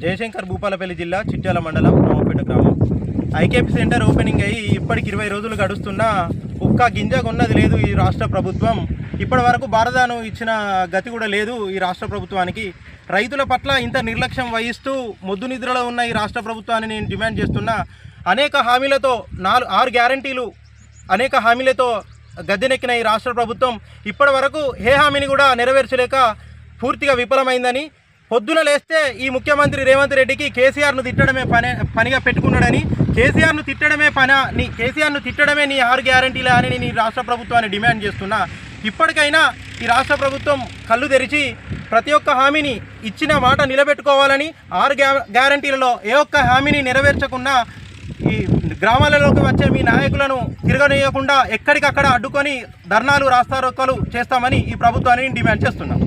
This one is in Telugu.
జయశంకర్ భూపాలపల్లి జిల్లా చిట్యాల మండలం రామపేట గ్రామం. ఐకేపీ సెంటర్ ఓపెనింగ్ అయ్యి ఇప్పటికి ఇరవై రోజులు గడుస్తున్నా ఒక్క గింజ కొన్నది లేదు ఈ రాష్ట్ర ప్రభుత్వం. ఇప్పటి వరకు భారతాను ఇచ్చిన గతి కూడా లేదు ఈ రాష్ట్ర ప్రభుత్వానికి. రైతుల పట్ల ఇంత నిర్లక్ష్యం వహిస్తూ మొద్దు నిద్రలో ఉన్న ఈ రాష్ట్ర ప్రభుత్వాన్ని నేను డిమాండ్ చేస్తున్నా. అనేక హామీలతో నాలుగు ఆరు గ్యారంటీలు అనేక హామీలతో గద్దెనెక్కిన ఈ రాష్ట్ర ప్రభుత్వం ఇప్పటి వరకు ఏ హామీని కూడా నెరవేర్చలేక పూర్తిగా విఫలమైందని పొద్దున లేస్తే ఈ ముఖ్యమంత్రి రేవంత్ రెడ్డికి కేసీఆర్ను తిట్టడమే పని పనిగా పెట్టుకున్నాడని కేసీఆర్ను తిట్టడమే పన నీ కేసీఆర్ను తిట్టడమే నీ ఆరు గ్యారంటీలా అని నేను రాష్ట్ర ప్రభుత్వాన్ని డిమాండ్ చేస్తున్నా. ఇప్పటికైనా ఈ రాష్ట్ర ప్రభుత్వం కళ్ళు తెరిచి ప్రతి ఒక్క హామీని ఇచ్చిన మాట నిలబెట్టుకోవాలని ఆరు గ్యా గ్యారంటీలలో ఏ ఒక్క హామీని నెరవేర్చకుండా ఈ గ్రామాలలోకి వచ్చే మీ నాయకులను తిరగనీయకుండా ఎక్కడికక్కడ అడ్డుకొని ధర్నాలు రాస్తారోకలు చేస్తామని ఈ ప్రభుత్వాన్ని డిమాండ్ చేస్తున్నాం.